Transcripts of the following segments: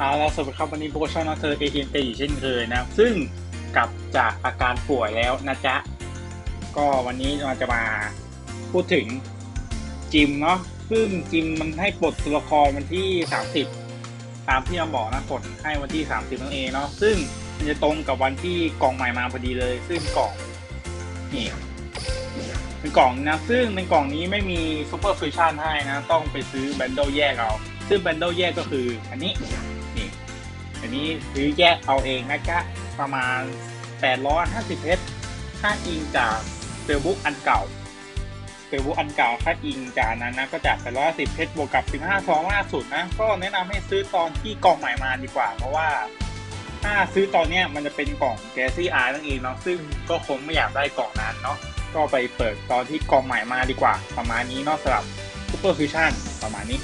เอาละสวัสดีครับวันนี้โปรโชั่นนอเธอเอเนเตอยู่เช่นเคยนะซึ่งกลับจากอาการป่วยแล้วนะจ๊ะ ก็วันนี้เราจะมาพูดถึงจิมเนาะซึ่งจิมมันให้ปลดตัวละครวันที่ 30 ตามที่เราบอกนะปลดให้วันที่ 30นั่นเองเนาะซึ่งมันจะตรงกับวันที่กล่องใหม่มาพอดีเลย ซึ่งกล่องนี่เป็นกล่องนะ ซึ่งในกล่องนี้ไม่มีซูเปอร์ฟิวชั่นให้นะ ต้องไปซื้อแบนโดแยกเอา ซึ่งแบนโดแยกก็คืออันนี้ นี่อันนี้ซื้อแยกเอาเองนะจ๊ะประมาณ 850เพชรค่าอิงจากเฟซบุ๊กอันเก่าเฟซบุ๊กอันเก่าค่าอิงจากนั้นนะก็จาก850เพชรบวกกับ 15ซองล่าสุดนะก็แนะนำให้ซื้อตอนที่กล่องใหม่มาดีกว่า เพราะว่า ถ้าซื้อตอนเนี้ยมันจะเป็นกล่องแกซี่อาร์นั่นเองเนาะซึ่งก็คงไม่อยากได้กล่องนั้นเนาะก็ไปเปิดตอนที่กล่องใหม่มาดีกว่า ประมาณนี้เนาะสำหรับซูเปอร์ฟิวชั่นประมาณนี้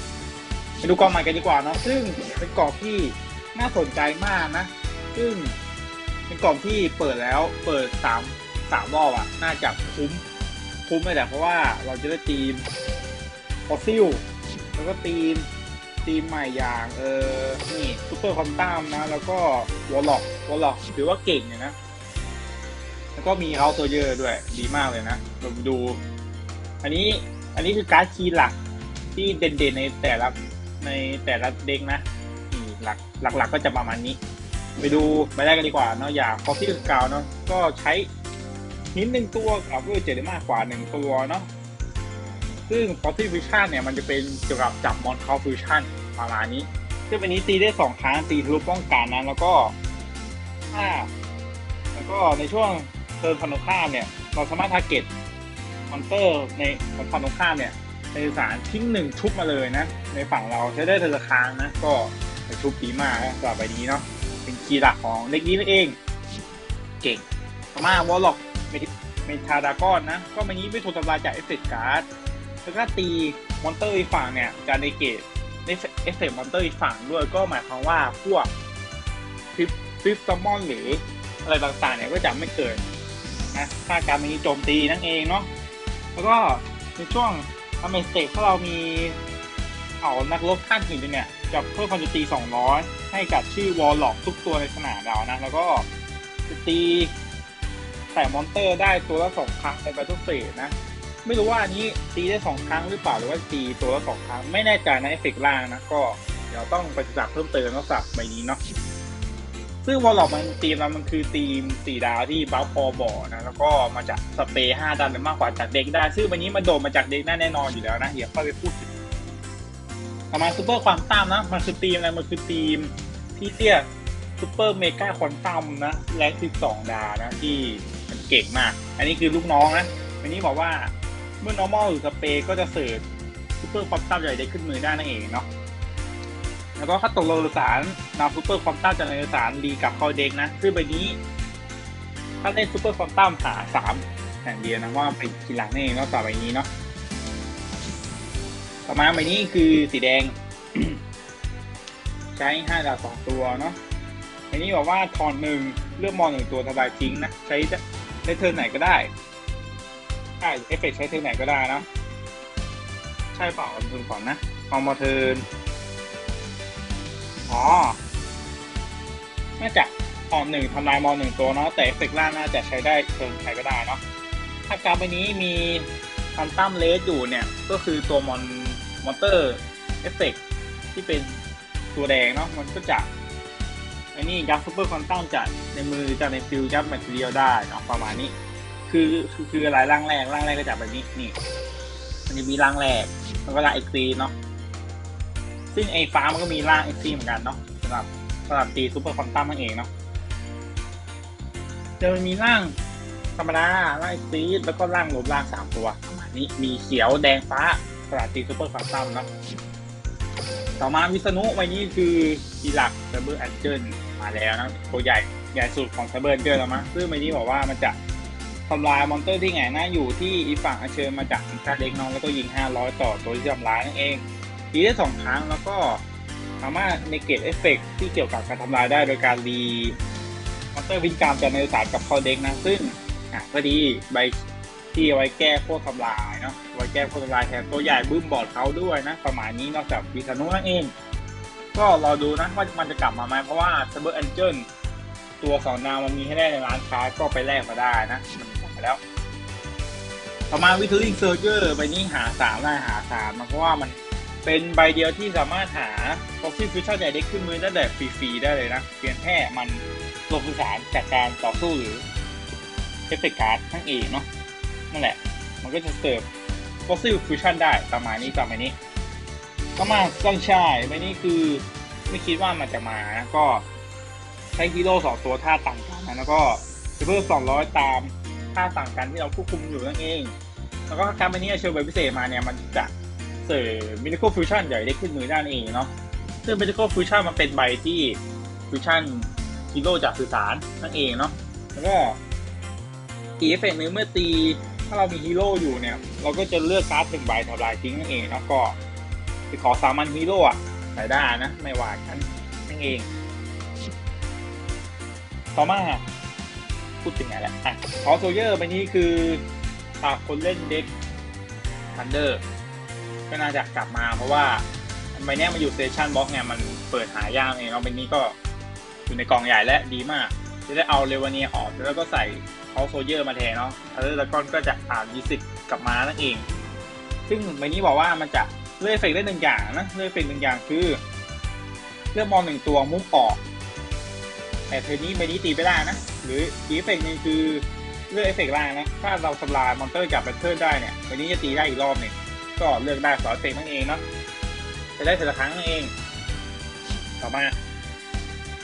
ไปดูกล่องใหม่กันดีกว่าเนาะซึ่งเป็นกล่องที่ น่าสนใจมากนะ ซึ่งเป็นกล่องที่เปิดแล้วเปิดสามสามรอบอะน่าจะคุ้มคุ้มเลยแหละเพราะว่าเราจะได้ทีมฟอสซิลแล้วก็ทีมทีมใหม่อย่างเออนี่ซูเปอร์คอมตัมนะ แล้วก็วอลล็อกวอลล็อกถือว่าเก่งเลยนะ แล้วก็มีเขาตัวเยอะด้วย ดีมากเลยนะเราดู อันนี้อันนี้คือการ์ดคีย์หลักที่เด่นๆในแต่ละในแต่ละเด็กนะนี่หลักหลักๆก็จะประมาณนี้ ไปดูไปได้กันดีกว่าเนาะอย่างคอฟฟี่กาวเนาะก็ใช้หินหนึ่งตัวกับเวอร์เจได้มากกว่าหนึ่งตัวเนาะซึ่ง c o f f ี e Fusion เนี่ยมันจะเป็นเกี่ยวกับจับมอนคาฟิวชั่นประมาณนี้ ซึ่งอันนี้ตีได้สองครั้งตีทะลุป้องกันนะแล้วก็ถ้าแล้วก็ในช่วงเทิร์นพันธุข้ามเนี่ย เราสามารถทาร์เก็ตมอนเตอร์ในพันธุข้ามเนี่ยในสารทิ้งหนึ่งชุบมาเลยนะ ในฝั่งเราใช้ได้เทอละครั้งนะก็ ในชุบดีมากนะสำหรับใบนี้เนาะเป็นคีย์หลักของเด็กนี้นั่นเอง เก่งมาวอลล็อกเมทาดากอนนะ ก็มันนี้ไม่ถูกทำลายจากเอฟเฟกต์การ์ดแล้วก็ตีมอนเตอร์อีกฝั่งเนี่ยจะในเกตในเอฟเฟกต์มอนเตอร์อีกฝั่งด้วยก็หมายความว่าพวกฟิปฟิปซัมมอนหรืออะไรต่างๆเนี่ยก็จะไม่เกิดนะถ้าการมีโจมตีนั่นเองเนาะแล้วก็ในช่วงอเมสเตกถ้าเรามีเอานักรบขั้นหินเนี่ย จะเพิ่มความจุตี 200 ให้กับชื่อวอลล็อกทุกตัวในสนามเรานะ แล้วก็จะตีใส่มอนเตอร์ได้ตัวละสองครั้งในแบทเทิลเฟสนะ ไม่รู้ว่าอันนี้ตีได้สองครั้งหรือเปล่าหรือว่าตีตัวละสองครั้ง ไม่แน่ใจในเอฟเฟกล่างนะ ก็เดี๋ยวต้องไปศึกษาเพิ่มเติมนอกจากใบนี้เนาะซึ่งวอลล็อกมันทีมเรามันคือทีมสี่ดาวที่บัฟพอบอนะ แล้วก็มาจากสเปรย์ห้าดันมากกว่าจากเด็กได้ ซึ่งวันนี้มันโดดมาจากเด็กแน่นอนอยู่แล้วนะเดี๋ยวค่อยไปพูดถึง ต่อมาซูเปอร์ความตามนะ มันคือทีมอะไรมันคือทีมที่เรียกซูเปอร์เมกาควอนตัมนะแรงสิบสองดานะที่มันเก่งมาก อันนี้คือลูกน้องนะอันนี้บอกว่าเมื่อ normal หรือสเปก็จะเสิร์ฟซูเปอร์ความตัมใหญ่ได้ขึ้นมือได้นั่นเองเนาะแล้วก็คัดตกโลสารนำซูเปอร์ควอนตัมจากในสารดีกับเข้าเด็กนะซึ่งใบนี้ถ้าเล่นซูเปอร์ควอนตัมหาสามแห่งเดียวนะว่าเป็นทีหลังนี่เนอกจากใบนี้เนาะ ต่อมาใบนี้คือสีแดง ใช้ห้าดาวสองตัวเนาะอันนี้บอกว่าทอนหนึ่งเลือกมอนหนึ่งตัวทำลายทิ้งนะ ใช้ได้เทิร์นไหนก็ได้ใช่เอฟเฟกใช้เทิร์นไหนก็ได้นะ ใช่เปล่าดูก่อนนะเอามาเทิร์นอ๋อน่าจะตอนหนึ่งทำลายมอนหนึ่งตัวเนาะแต่เอฟเฟกล่างน่าจะใช้ได้เทิร์นใครก็ได้เนาะถ้าการใบนี้มีคันตั้มเลสอยู่เนี่ย ก็คือตัวมอน มอเตอร์เอฟเฟกที่เป็นตัวแดงเนาะมันก็จะไอ้นี่ยัดซูเปอร์คอนตัมจากในมือจากในฟิลยัดแมทเทียลได้เนาะประมาณนี้ คือคือคืออะไรร่างแรกร่างแรกก็จากแบบนี้นี่มันจะมีร่างแรกแล้วก็ร่างเอ็กซีเนาะซึ่งไอ้ฟ้ามันก็มีร่างเอ็กซีเหมือนกันเนาะสำหรับสำหรับตีซูเปอร์คอนตัมนั่นเองเนาะจะมีร่างธรรมดาร่างเอ็กซีแล้วก็ร่างรวมร่างสามตัวประมาณนี้มีเขียวแดงฟ้า สำหรับตีซูเปอร์คอนตัมนะต่อมาวิษณุวันนี้คือทีหลักเซเบอร์แอนเจิลมาแล้วนะตัวใหญ่ใหญ่สุดของเซเบอร์แอนเจิลแล้วมั้งซึ่งวันนี้บอกว่ามันจะทำลายมอนเตอร์ที่แหงหน้าอยู่ที่อีฝั่งอัญเชิญมาจากอินคาเล็กน้องแล้วก็ยิง 500 ต่อตัวที่ทำลายนั่นเองทีได้สองครั้งแล้วก็สามารถในเกตเอฟเฟกที่เกี่ยวกับการทำลายได้โดยการรีมอนเตอร์วินกามจากในสารกับคอเด็กนะซึ่งอะก็ดีใบ ที่เอาไว้แก้โคตรทำลายเนาะไว้แก้โคตรทำลายแทนตัวใหญ่บึ้มบอดเขาด้วยนะประมาณนี้นอกจากวิษณุนั่นเอง ก็รอดูนะว่ามันจะกลับมาไหมเพราะว่า Cyber Angel ตัวสองดาวมันมีให้ได้ในร้านค้าก็ไปแลกมาได้นะมันกลับมาแล้วต่อมาวิทูริงเซอร์เจอร์ใบนี้หาสามได้หาสามเพราะว่ามันเป็นใบเดียวที่สามารถหา Fossil Fusion ใหญ่ได้ขึ้นมือได้แบบฟรีๆได้เลยนะเพียงแค่มันลงสื่อสารจากการต่อสู้หรือเอฟเฟกต์การ์ดทั้งเองเนาะ นั่นแหละ มันก็จะเสิร์ฟ Fossil Fusion ได้ประมาณนี้ประมาณนี้ ก็มาซันชายใบนี้คือไม่คิดว่ามันจะมานะก็ใช้ฮีโร่สองตัวท่าต่างกันนะแล้วก็เพิ่มสองร้อยตามท่าต่างกันที่เราควบคุมอยู่นั่นเอง แล้วก็การใบนี้เชิญใบพิเศษมาเนี่ยมันจะเสร์ฟมิ r ิ c ค e Fusion ใหญ่ได้ขึ้นมือด้านเองเนาะซึ่งมิ r ิ c ค e Fusion มันเป็นใบที่ Fusion ฮีโร่จากสื่อสารนั่นเองเนาะแล้วก็อีเอฟเฟกต์นึงเมื่อตี ถ้าเรามีฮีโร่อยู่เนี่ย เราก็จะเลือกการ์ดหนึ่งใบทำลายทิ้งนั่นเองแล้วก็ไปขอสามัญฮีโร่อะใส่ได้นะ ไม่ว่ากันนั่นเอง ต่อมาพูดถึงไหนแล้วอะขอโซเยอร์ใบนี้คือฝากคนเล่นเด็กทันเดอร์ก็น่าจะกลับมาเพราะว่าใบนี้มันอยู่สเตชันบล็อกไงมันเปิดหายากเองเอาใบนี้ก็อยู่ในกล่องใหญ่และดีมาก จะได้เอาเรวานีออกแล้วก็ใส่ เขาโซเยอร์มาแทนเนาะแล้วก็ก็จะอ่านดีสิบกลับมานั่นเอง ซึ่งใบนี้บอกว่ามันจะเลื่อยเอฟเฟกได้หนึ่งอย่างนะเลื่อยเอฟเฟกหนึ่งอย่างคือ เลือกมองหนึ่งตัวมุ้งออก แต่เทอนี้ใบนี้ตีไม่ได้นะ หรืออีเอฟเฟกหนึ่งคือเลือกเอฟเฟกล่างนะ ถ้าเราทำลายมอนเตอร์กับแบตเทิลได้เนี่ยใบนี้จะตีได้อีกรอบหนึ่งก็เลือกได้สอนเฟเฟกนั่นเองเนาะจะได้แต่ละครั้งนั่นเอง ต่อมา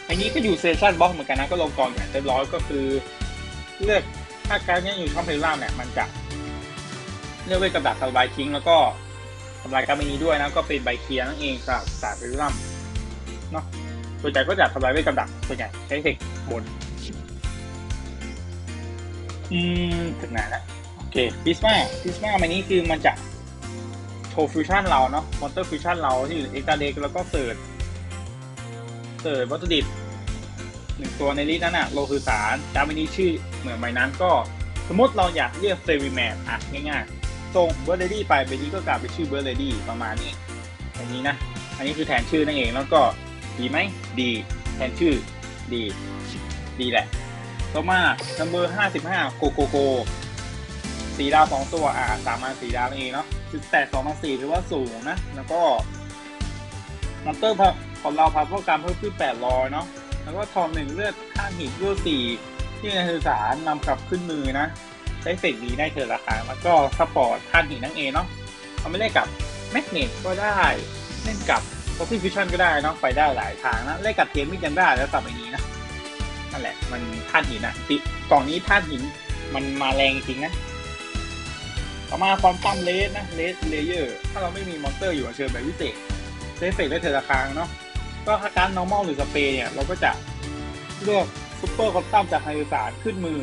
อันนี้ก็อยู่เซสชั่นบล็อกเหมือนกันนะ ก็ลงกองอย่างเรียบร้อยก็คือ เลือกถ้าการนี้อยู่ช่องเพลย์ล่าเนี่ยมันจะเลือกไว้กับดักทำลายทิ้ง แล้วก็ทำลายการนี้ด้วยนะก็เป็นใบเคลียร์นั่นเองกับสาเพลย์ล่าเนาะส่วนใหญ่ก็จะทำลายไว้กับดักส่วนใหญ่ใช้เทคบนอืมถึงไหนแล้วโอเคพิสมาพิสมาอันนี้คือมันจะโชว์ฟิวชั่นเราเนาะมอนเตอร์ฟิวชั่นเราที่อยู่ในเอ็กซ์ตาเด็กแล้วก็เสิร์ชเสิร์ชวัตถุดิบ หนึ่งตัวในลิสต์นั้นอะโลคือสารจำไม่นี้ชื่อเหมือนใบนั้นก็ สมมติเราอยากเรียกเซวิแมนอะง่ายๆส่งเบอร์เรดี้ไปใบนี้ก็กลายเป็นชื่อเบอร์เรดี้ประมาณนี้อันนี้นะอันนี้คือแทนชื่อนั่นเองแล้วก็ดีไหมดีแทนชื่อดีดีแหละ ต่อมา number ห้าสิบห้าโกโกโกสีดาวสองตัวอ่าสามมาสีดาวนั่นเองเนาะจุดแปดสองมาสี่ถือว่าสูงนะ แล้วก็มอนเตอร์ของเราพับโปรแกรเพิ่มขึ้นแปดร้อยเนาะ แล้วก็ทองหนึ่งเลือดข้างหินเลือดสี่ที่ในสื่อสารนำกลับขึ้นมือนะ ใช้เฟกดีได้เธอราคาแล้วก็สปอร์ตท่านหินนั่นเองเนาะเอาไม่ได้กับแมกเนตก็ได้ เล่นกับ p o ซี่ฟิชชั่นก็ได้เนาะไปได้หลายทางนะเล่นกับเทียมมิดยังได้แล้วต่อไปนี้นะนั่นแหละ มันท่านหินอะติกล่องนี้ท่านหินมันมาแรงจริงนะต่อมาความตั้มเลสนะเลสเลเยอร์ถ้าเราไม่มีมอนเตอร์อยู่เชิญแบบพิเศษเซฟเฟกได้เธอราคาเนาะ ก็ถ้าการ normal หรือสเปรย์เนี่ยเราก็จะเลือกซูเปอร์คอมตัมจากไฮสื่อสารขึ้นมือ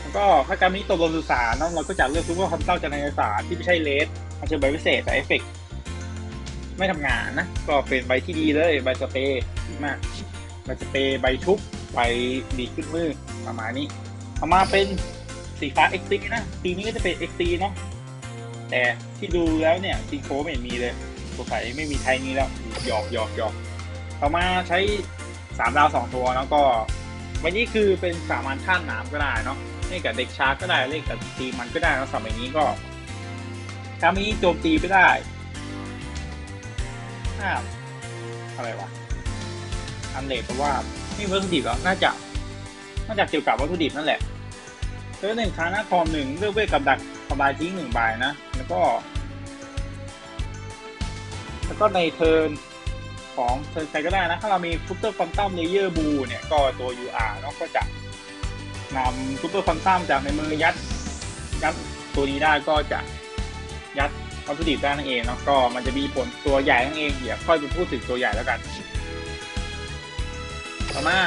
แล้วก็ถ้าการนี้ตกลงสื่อสารเนาะเราก็จะเลือกซูเปอร์คอมตัมจากไฮสื่อสารที่ไม่ใช่เลสมาเชิญแบพิเศษแต่เอฟเฟกไม่ทำงานนะ ก็เป็นใบที่ดีเลยใบสเปรย์มากใบสเปรย์ใบชุบใบดีขึ้นมือประมาณนี้เอามาเป็นสีฟ้า XT นะสีนี้ก็จะเป็น XT เนาะแต่ที่ดูแล้วเนี่ยซีโคไม่มีเลยสงสัยไม่มีไทยนี้แล้วหยอกหยอกหยอก ต่อมาใช้สามดาวสองตัวแล้วก็ วันนี้คือเป็นสามัญท่านน้ำก็ได้เนาะเล่นกับเด็กชาร์กก็ได้เล่นกับตีมันก็ได้แล้วสมัยนี้ก็ถ้ามีโจมตีไม่ได้ห้าอะไรวะอันเลเพราะว่านี่วัตถุดิบแล้วน่าจะน่าจะเกี่ยวกับวัตถุดิบนั่นแหละเลือกหนึ่งครั้งหน้าคอมหนึ่งเลือกเวทกับดักทำลายทิ้งหนึ่งใบนะ แล้วก็ แล้วก็ในเทิร์น ของใครก็ได้นะ ถ้าเรามีซูเปอร์ฟันตัมเลเยอร์บูเนี่ยก็ตัว UR เนาะก็จะนำซูเปอร์ฟันตัมจากในมือยัดยัดตัวนี้ได้ก็จะยัดวัตถุดิบได้นั่นเองเนาะก็มันจะมีผลตัวใหญ่นั่นเองเดี๋ยวค่อยไปพูดถึงตัวใหญ่แล้วกัน ต่อมา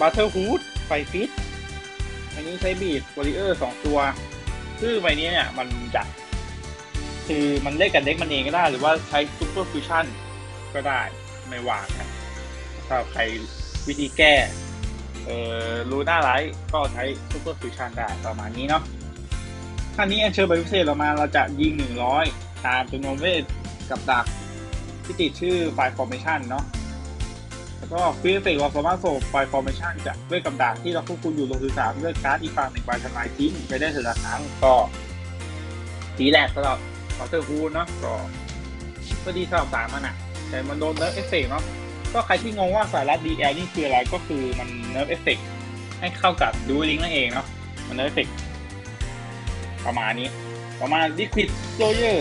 บัตเทอร์ฮูดไฟฟิตอันนี้ใช้บีดวอริเออร์สองตัวซึ่งใบนี้เนี่ยมันจะคือมันเล่นกับเด็กมันเองก็ได้ หรือว่าใช้ซูเปอร์ฟิวชั่นก็ได้ ไม่ว่ากันถ้าใครวิธีแก้เอ่อรูน่าไลท์ก็ใช้ซูเปอร์ฟิวชั่นได้ประมาณนี้เนาะท่านี้อันเชิญใบพิเศษเรามาเราจะยิง 100 ตามจำนวนเวทกับดักที่ติดชื่อไฟล์ formation เนาะแล้วก็ฟิลเฟกเราสามารถส่งไฟล์ formation จากด้วยกำดาษที่เราควบคุมอยู่ลงสื่อสารด้วยการ์ดอีกฝั่งหนึ่งใบทำลายทิ้งไปได้แต่ละครั้งก็ทีแรกสำหรับคอเตอร์ฮูเนาะก็ก็ดีสำหรับสามมันอะ แต่มันโดนเนิร์ฟเอฟเฟกเนาะก็ใครที่งงว่าสายรัด DL นี่คืออะไรก็คือมันเนิร์ฟเอฟเฟกให้เข้ากับดูลิงนั่นเองเนาะมันเนิร์ฟเอฟเฟกประมาณนี้ ประมาณ Liquid Soldier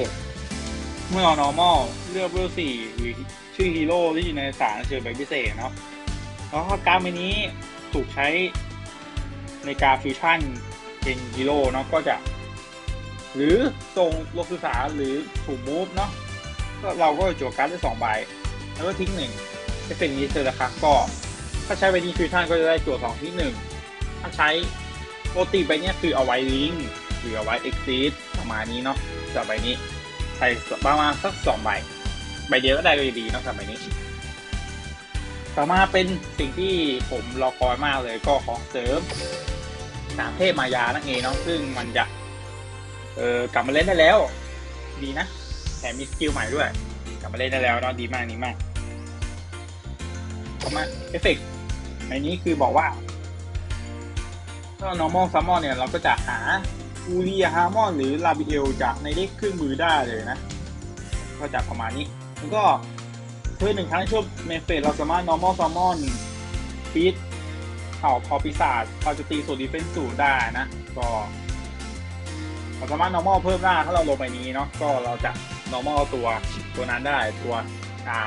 เมื่อเรา normal เลือกเวลสี่หรือชื่อฮีโร่ที่อยู่ในสารเชิญแบบพิเศษเนาะแล้วก็การ์ดใบนี้ถูกใช้ในการฟิวชั่นเป็นฮีโร่เนาะก็จะ หรือส่งโลงสื่อสาหรือถูกมูฟเนาะ ก็เราก็จะจั่วการ์ดได้สองใบแล้วก็ทิ้งหนึ่งจะเป็นนี้เลยนะครับก็ถ้าใช้ใบนี้ฟิวชั่นก็จะได้จั่วสองทิ้งหนึ่งถ้าใช้โปกติใบเนี้ยคือเอาไว้ลิงหรือเอาไว้เอ็กซิสประมาณนี้เนาะสำหรับใบนี้ใส่ประมาณสักสองใบใบเดียวก็ได้ก็ดีเนอกจากใบนี้ต่อมาเป็นสิ่งที่ผมรอคอยมากเลยก็ของเสริมสามเทพมายานั่นเองเนาะซึ่งมันจะ เออกลับมาเล่นได้แล้ว ดีนะ ถมมีสกิลใหม่ด้วย กลับมาเล่นได้แล้วเนาะดีมากดีมากต่อมาเอฟเฟกต์ในนี้คือบอกว่า ถ้า normal summon เนี่ย เราก็จะหาอูเรียฮาร์มอนหรือลาบิเอลจากในเด็กเครื่องมือได้เลยนะ ก็จะประมาณนี้ แล้วก็เพื่อหนึ่งครั้งช่วงเมฟเฟสเราสามารถ normal summon ฟีดเผ่าพอปีศาจพอจะตีส่วนดีเฟนซ์สูได้นะ ก็เราสามารถ normal เพิ่มได้ถ้าเราลงไปนี้เนาะก็เราจะ normal ตัวตัวนั้นได้ตัวอา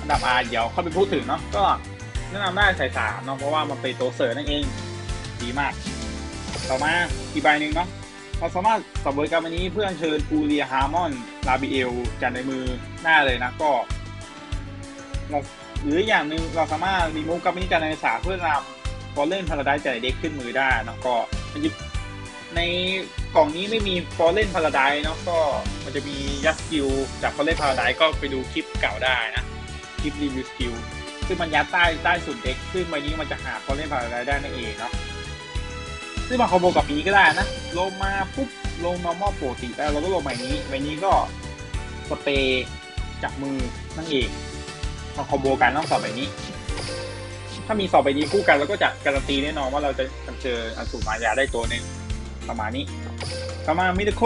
อันดับ R เดี๋ยวเข้าไปพูดถึงเนาะก็แนะนำได้ใส่สามเนาะเพราะว่ามันเป็นตัวเสริมนั่นเองดีมาก ต่อมาอีกใบหนึ่งเนาะเราสามารถสับเวยการวันนี้เพื่อเชิญปูเรียฮาร์มอนลาบิเอลจากในมือหน้าเลยนะก็เราหรืออย่างหนึ่งเราสามารถรีมูฟการวันนี้จากในสาเพื่อนำฟอลเล่นพาราไดจากในเด็กขึ้นมือได้นะก็มันจะ ในกล่องนี้ไม่มีฟอลเล่นพาราไดเนาะก็มันจะมียัดสกิลจากฟอลเล่นพาราไดก็ไปดูคลิปเก่าได้นะ คลิปรีวิวสกิลซึ่งมันยัดใต้ใต้สุดเด็ก ซึ่งใบนี้มันจะหาฟอลเล่นพาราไดได้นั่นเองเนาะซึ่งมาคอมโบกับนี้ก็ได้นะ ลงมาปุ๊บลงมามอบปกติแล้วเราก็ลงใบนี้ใบนี้ก็สเปรย์จากมือนั่นเองมาคอมโบกันต้องสอบใบนี้ถ้ามีสอบใบนี้คู่กันเราก็จะการันตีแน่นอนว่าเราจะเจออสูรมายาได้ตัวหนึ่ง ประมาณนี้ ต่อมามิดโค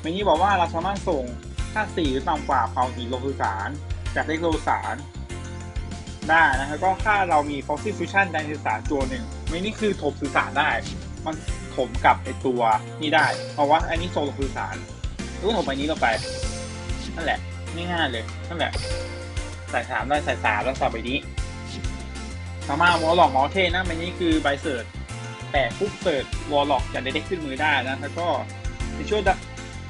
ใบนี้บอกว่าเราสามารถส่งค่าสี่หรือต่ำกว่าเผาหีโลคุสารจากเลขโลสารได้นะแล้วก็ค่าเรามีฟอสซิลฟิวชั่นในสื่อสารตัวหนึ่งใบนี้คือถมสื่อสารได้ มันถมกับไอตัวนี้ได้ เพราะว่าอันนี้โซลสื่อสารรู้ถมใบนี้ลงไปนั่นแหละง่ายๆเลยนั่นแหละใส่สามได้ใส่สามแล้วใสับใบนี้ต่อมาวอลล็อกมอเทนะใบนี้คือใบเสิร์ ชแต่ปุ๊บเสิร์ชวอลล็อกจะได้เด็กขึ้นมือได้นะแล้วก็ในช่วง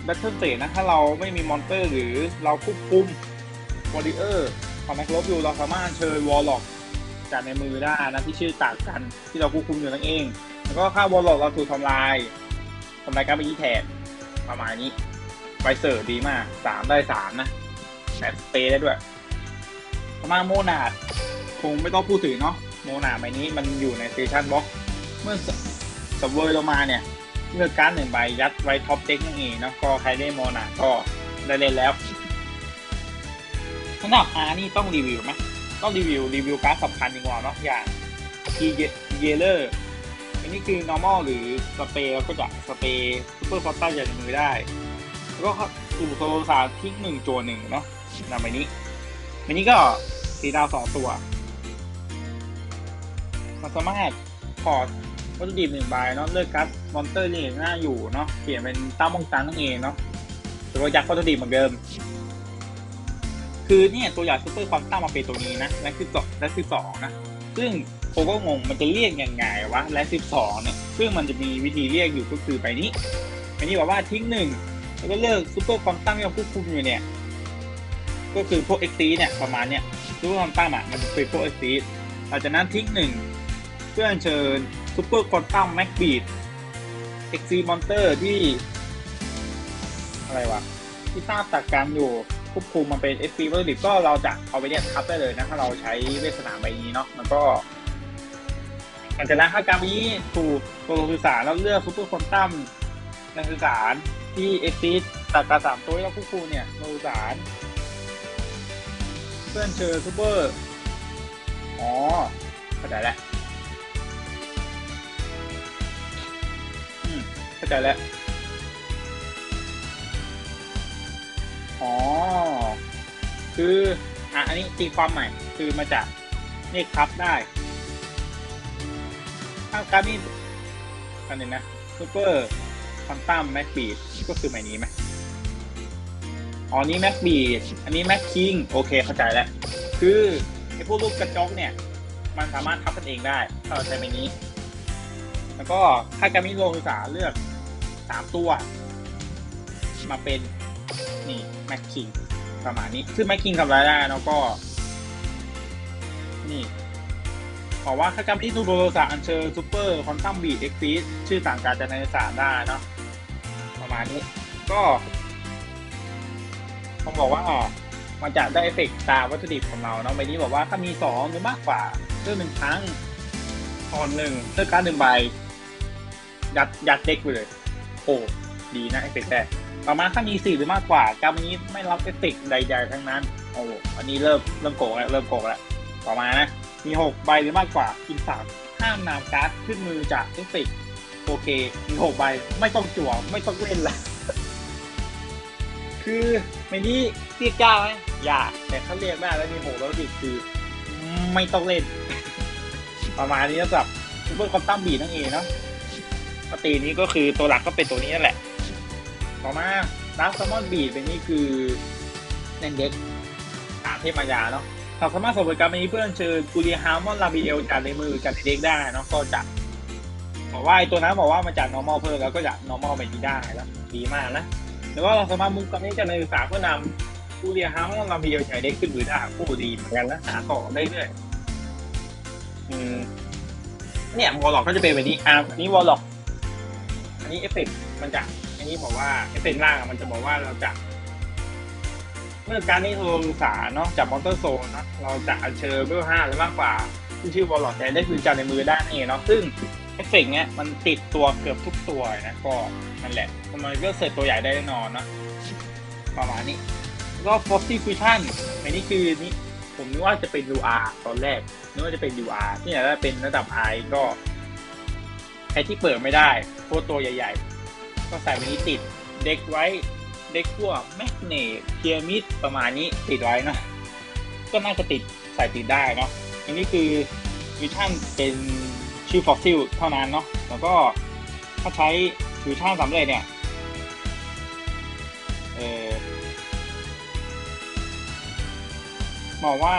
แบทเทิลเตนะถ้าเราไม่มีมอนเตอร์ หรือเราควบคุมวอริเออร์ของแมคลบอยู่เราสามารถเชิญวอลล็อกจากในมือได้นะที่ชื่อต่างกันที่เราควบคุมอยู่นั่นเอง แล้วก็ค่าวอลล็อกเราถูกทำลายทำลายการไปยี่แทนประมาณนี้ไบเซอร์ดีมากสามได้สามนะแบสเปย์ได้ด้วยประมาณโมนาดคงไม่ต้องพูดถึงเนาะโมนาดใบนี้มันอยู่ในสเตชันบ็อก มื่อสับเวอร์ลงมาเนี่ย เลือกการ์ดหนึ่งใบยัดไว้ท็อปเด็กนั่นเองเนาะก็ใครได้โมนาก็ได้เล่นแล้วสำหรับอานี่ต้องรีวิวไหมต้องรีวิวรีวิวการ์ดสำคัญดีกว่าเนาะอย่างทีเยเลอร์อันนี้คือ normal หรือสเปรย์เราก็จะสเปรย์ซูเปอร์ฟอสต้าจากในมือได้ แล้วก็สู่โซโลซาทิ้งหนึ่งตัวหนึ่งเนาะนำไปนี้อันนี้ก็สีดาวสองตัวมันสามารถพอร์ต วัตถุดิบหนึ่งใบเนาะเลือกกัสมอนเตอร์ที่หน้าอยู่เนาะเปลี่ยนเป็นตั้มมงตันนั่นเองเนาะหรือว่ายัดวัตถุดิบเหมือนเดิม คือเนี่ยตัวอย่างซูเปอร์ควอนตัมมาเป็นตัวนี้นะและคือสองและคือสองนะซึ่งผมก็งงมันจะเรียกยังไงวะและสิบสองเนี่ยซึ่งมันจะมีวิธีเรียกอยู่ก็คือไปนี้ไปนี้บอกว่าทิ้งหนึ่งแล้วก็เลือกซูเปอร์ควอนตัมที่เราควบคุมอยู่เนี่ยก็คือพวกเอ็กซีเนี่ยประมาณเนี่ยซูเปอร์ควอนตัมอะมันจะเป็นพวกเอ็กซีหลังจากนั้นทิ้งหนึ่งเพื่อเชิญ ซูเปอร์ควอนตัมแม็กบีดเอ็กซีมอนเตอร์ที่ อะไรวะ ที่ต้าตักการอยู่ควบคุมมันเป็น FP วัตถุดิก็เราจะเอาไปเนี่ยทับได้เลยนะ ถ้าเราใช้เวทสนามใบนี้เนาะมันก็หลังจากนั้นถ้าการนี้ถูกตัวสื่อสารแล้วเลือกซูเปอร์คอนตัมในสื่อสารที่เอ็กซิสตัดการสามตัวที่เราควบคุมเนี่ยตัวสื่อสารพื่อนเชอร์ซูเปอร์อ๋อเข้าใจแล้ว เข้าใจแล้ว อ๋อ คือ อะ อันนี้ตีความใหม่ คือมาจากนี่ครับได้ถ้าการนี้อันนี้นะซูเปอร์คอนตัมแม็กบีดก็คือใหม่นี้ไหมอ๋อนี้แม็กบีดอันนี้แม็กคิงโอเคเข้าใจแล้ว คือไอ้พวกลูกกระจกเนี่ย มันสามารถทับกันเองได้ถ้าเราใช้ใบนี้ แล้วก็ถ้าการมิโลงศึกษาเลือกสามตัว มาเป็นนี่แม็กคิงประมาณนี้ซึ่งแม็กคิงทำอะไรด้แล้วก็ นี่บอกว่าถ้าจำที่ตูโดโรสาอันเชอร์ซูเปอร์คอนตัมบีดเอ็กซิสชื่อต่างการจะในสารได้เนาะประมาณนี้ ก็ต้องบอกว่ามันจะได้เอฟเฟกตามวัตถุดิบของเราเนาะใบนี้บอกว่าถ้ามีสองหรือมากกว่าเพิ่มหนึ่งครั้งตอนหนึ่งเลือการดหนึ่งใบ ยัดยัดเด็กไปเลย โอ้ดีนะเอฟเฟกต์แรกต่อมาถ้ามีสี่หรือมากกว่าการดนี้ไม่รับเอฟเฟกต์ใด ๆ ทั้งนั้น โอ้อันนี้เริ่มเริ่มโกงแล้วเริ่มโกงแล้วต่อมานะ มีหกใบหรือมากกว่ากินสามห้ามนำการ์ดขึ้นมือจากเอฟเฟกต์โอเค มีหกใบไม่ต้องจั่วไม่ต้องเล่นละคือไม่นี้เรียกยากไหมยากแต่ถ้าเรียกได้แล้วมีหกแล้วดิคือ ไม่ต้องเล่น ประมาณนี้สำหรับซูเปอร์คอมตัมบีนั่นเองเนาะ ปตินี้ก็คือตัวหลักก็เป็นตัวนี้นั่นแหละ ต่อมาดาร์คซัมมอนบีดเป็นนี่คือเล่นเด็กสามเทพมายาเนาะหากสามารถส่งบริการนี้เพื่อนเชิญกูรีฮาร์มอนลาบิเอลจากในมือจากในเด็กได้เนาะก็จะบอกว่าไอตัวนั้นบอกว่ามาจาก normal เพิ่มแล้วก็จะ normal ไปที่ได้แล้วดีมากนะแล้วก็เราสามารถมุกกับนี้จากในศึกษาเพื่อนำกูรีฮาร์มอนลาบิเอลจากเด็กขึ้นมือได้โอ้ดีเหมือนกันนะหาต่อได้เรื่อยอืมเนี่ยวอลล็อกก็จะเป็นแบบนี้อะอันนี้วอลล็อก อันนี้เอฟเฟกมันจะอันนี้บอกว่าเอฟเฟกล่างมันจะบอกว่าเราจะ เมื่อการนี้โทรศึกษาเนาะจากมอนเตอร์โซนเนาะเราจะอัญเชิญเบลห้าหรือมากกว่าที่ชื่อวอลล็อกได้คืนจานในมือได้นั่นเองเนาะซึ่งเอฟเฟกต์เนี้ยมันติดตัวเกือบทุกตัวนะก็นั่นแหละมันก็เสร็จตัวใหญ่ได้แน่นอนเนาะประมาณนี้ก็ f o s s i Fusion อันนี้คือนี่ผมนึกว่าจะเป็น UR ตอนแรกนึกว่าจะเป็น UR ที่ไหนได้เป็นระดับ I ก็ใครที่เปิดไม่ได้ พวกตัวใหญ่ ๆ ก็ใส่ไปนี้ติดเด็กไว้เด็กพวกแมกเนตเพียมิดประมาณนี้ติดไว้เนาะก็น่าจะติดใส่ติดได้เนาะอันนี้คือวิชั่นเป็นชื่อฟอสซิลเท่านั้นเนาะแล้วก็ถ้าใช้ฟิวชั่นสำเร็จเนี่ยเออบอกว่า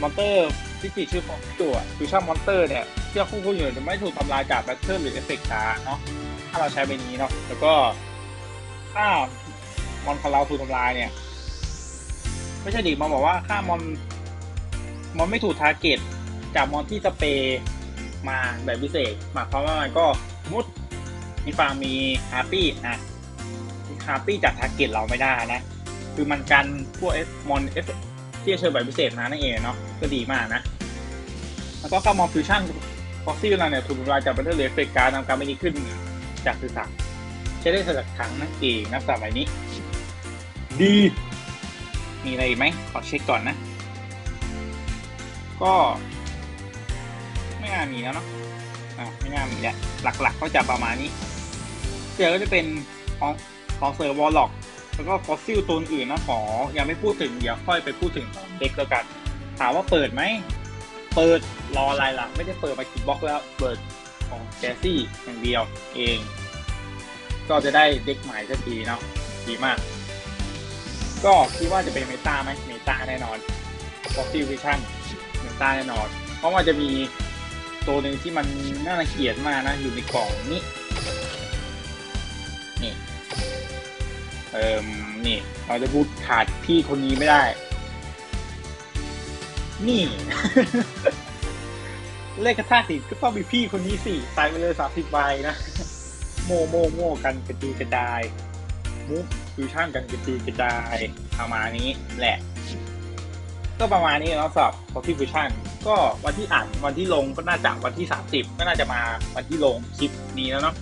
มอนเตอร์ที่ติดชื่อฟอสซิลอะฟิวชั่นมอนเตอร์เนี่ย ที่คู่คู่อยู่จะไม่ถูกทำลายจากแบตเทิลหรือเอฟเฟกต์ช้าเนาะถ้าเราใช้ใบนี้เนาะแล้วก็ถ้ามอนของเราถูกทำลายเนี่ยไม่ใช่ดิมันบอกว่าค่ามอนมอนไม่ถูกทาร์เก็ตจากมอนที่สเปรย์มาแบบพิเศษหมายความว่ามันก็มุดมีฟางมีฮาร์ปี้อะฮาร์ปี้จากทาร์เก็ตเราไม่ได้นะคือมันกันพวกเอสมอนเอสที่จะเชิญแบบพิเศษมานั่นเองเนาะก็ดีมากนะ แล้วก็เข้ามอนฟิวชั่น อสซิลเราเนี่ยถูกทำลายจากบัตเตอร์เลฟเฟกการนำการไม่นี้ขึ้นจากสื่อสารใช้ได้สลักถังนั่นเองนะสำหรับใบนี้ ดี มีอะไรอีกไหมขอเช็คก่อนนะ ก็ ไม่น่ามีแล้วเนาะอ่าไม่น่ามีแล้วหลักๆ ก็จะประมาณนี้เดี๋ยวก็จะเป็นของของเซอร์วอลล็อกแล้วก็ฟอสซิลตัวอื่นนะขอยังไม่พูดถึงเดี๋ยวค่อยไปพูดถึงตอนเด็กแล้วกัน ถามว่าเปิดไหม เปิดรออะไรล่ะไม่ได้เปิดมากี่บล็อกแล้ว เปิดของแจซี่อย่างเดียวเอง ก็จะได้เด็กใหม่สักทีเนาะดีมาก ก็คิดว่าจะเป็นเมตาไหมเมตาแน่นอน f o s s i l Vision เมตาแน่นอน เพราะว่าจะมีตัวหนึ่งที่มันน่ารังเกียจมากนะ อยู่ในกล่องนี้ นี่ เอ่มนี่ เราจะพูดขาดพี่คนนี้ไม่ได้ นี่ เลขกระทาสิก็ต้องมีพี่คนนี้สิใส่ไปเลยสามสิบใบนะ โมโมโมกันกระจุยกระจายมุกฟิวชั่นกันกระจุยกระจายประมาณนี้แหละ ก็ประมาณนี้เนาะสำหรับพอที่ฟิวชั่นก็วันที่อ่านวันที่ลงก็น่าจะวันที่สามสิบก็น่าจะมาวันที่ลงคลิปนี้แล้วเนาะ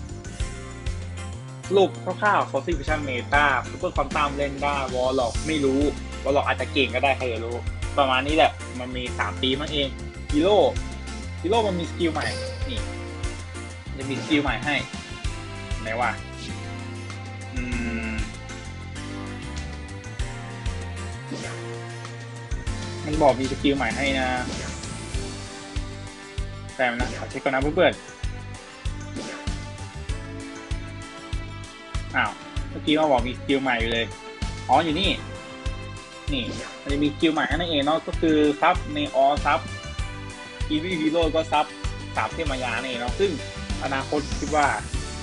รุปคร่าวๆ f o s s i l Vision Meta Super Quantum เล่นได้วอลล็อกไม่รู้วอลล็อกอาจจะเก่งก็ได้ใครจะรู้ ประมาณนี้แหละ มันมีสามปีมันเองฮีโร่ฮีโร่มันมีสกิลใหม่ นี่จะมีสกิลใหม่ให้ไหนว่าอืม มันบอกมีสกิลใหม่ให้นะแต่นะขอเช็คก่อนนะเพื่อนๆอ้าว เมื่อกี้มาบอกมีสกิลใหม่อยู่เลย อ๋อ อยู่นี่ นี่มันจะมีสกิลใหม่ให้นั่นเองเนาะก็คือซับในออซับอีวีฮีโร่ก็ซับสามเทพมายานั่นเนาะซึ่งอนาคตคิดว่า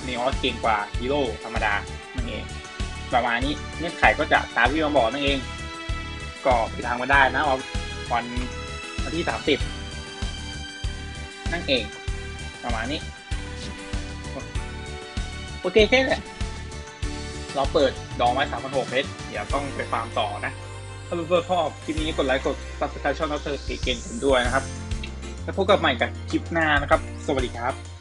เนออสเก่งกว่าฮีโร่ธรรมดานั่นเองประมาณนี้เงื่อนไขก็จะตามที่มาบอกนั่นเอง ก็ไปทางมาได้นะวันวันที่สามสิบนั่นเอง ประมาณนี้ โอเคแค่นี้แหละเราเปิดดองไว้สามพันหกเพชรเดี๋ยวต้องไปฟาร์มต่อนะ ถ้าเพื่อนๆชอบคลิปนี้กดไลค์กด subscribe ช่องนักเตอร์เก่งๆกันด้วยนะครับ แล้วพบกันใหม่กับคลิปหน้านะครับ สวัสดีครับ